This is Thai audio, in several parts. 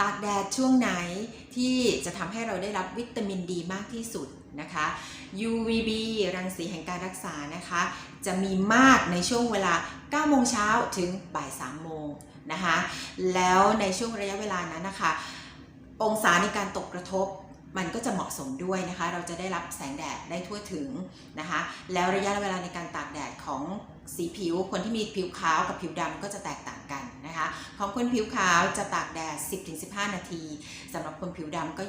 ตากแดดช่วงไหนที่จะทำให้เราได้รับวิตามินดีมากที่สุดนะคะ UVB รังสีแห่งการรักษานะคะ จะมีมากในช่วงเวลา 9 โมงเช้าถึงบ่าย 3 โมงนะคะ แล้วในช่วงระยะเวลานั้นนะคะ องศาในการตกกระทบมันก็จะเหมาะสมด้วยนะคะ เราจะได้รับแสงแดดได้ทั่วถึงนะคะ แล้วระยะเวลาในการตากแดดของสีผิว คนที่มีผิวขาวกับผิวดำก็จะแตกต่างกัน ของคนผิวขาวจะตากแดด 10-15 นาทีสำหรับคนผิวดำก็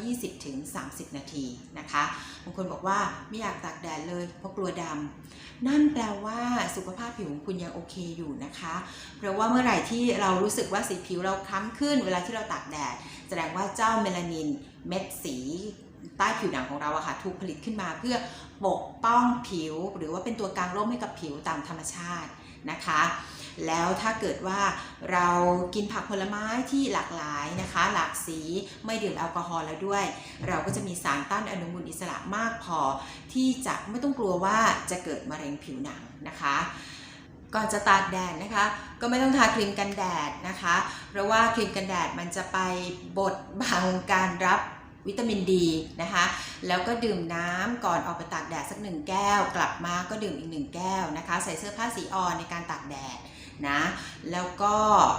20-30 นาทีนะคะบางคนบอกว่าไม่อยากตากแดดเลยเพราะกลัวดำนั่นแปลว่าสุขภาพผิวของคุณยังโอเคอยู่นะคะ เพราะว่าเมื่อไหร่ที่เรารู้สึกว่าสีผิวเราคล้ำขึ้น เวลาที่เราตากแดด แสดงว่าเจ้าเมลานินเม็ดสีใต้ผิวหนังของเราอะค่ะถูกผลิตขึ้นมาเพื่อปกป้องผิว หรือว่าเป็นตัวกลางร่มให้กับผิวตามธรรมชาตินะคะ แล้วถ้าเกิดว่าเรากินผักผลไม้ที่หลากหลายนะคะ หลากสีไม่ดื่มแอลกอฮอล์แล้วด้วย เราก็จะมีสารต้านอนุมูลอิสระมากพอ ที่จะไม่ต้องกลัวว่าจะเกิดมะเร็งผิวหนังนะคะก่อนจะตากแดดนะคะ ก็ไม่ต้องทาครีมกันแดดนะคะ เพราะว่าครีมกันแดดมันจะไปบดบังการรับวิตามินดีนะคะ แล้วก็ดื่มน้ำก่อนออกไปตากแดดสักหนึ่งแก้ว กลับมาก็ดื่มอีกหนึ่งแก้วนะคะ ใส่เสื้อผ้าสีอ่อนในการตากแดด นะแล้วก็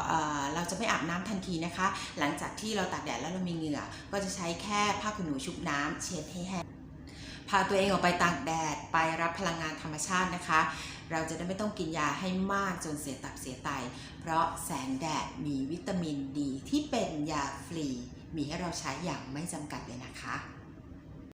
เอ่อเราจะไม่อาบน้ำทันทีนะคะ หลังจากที่เราตากแดดแล้วเรามีเหงื่อ ก็จะใช้แค่ผ้าขนหนูชุบน้ำเช็ดให้แห้งพาตัวเองออกไปตากแดดไปรับพลังงานธรรมชาตินะคะ เราจะได้ไม่ต้องกินยาให้มากจนเสียตับเสียไต เพราะแสงแดดมีวิตามินดีที่เป็นยาฟรี มีให้เราใช้อย่างไม่จำกัดเลยนะคะ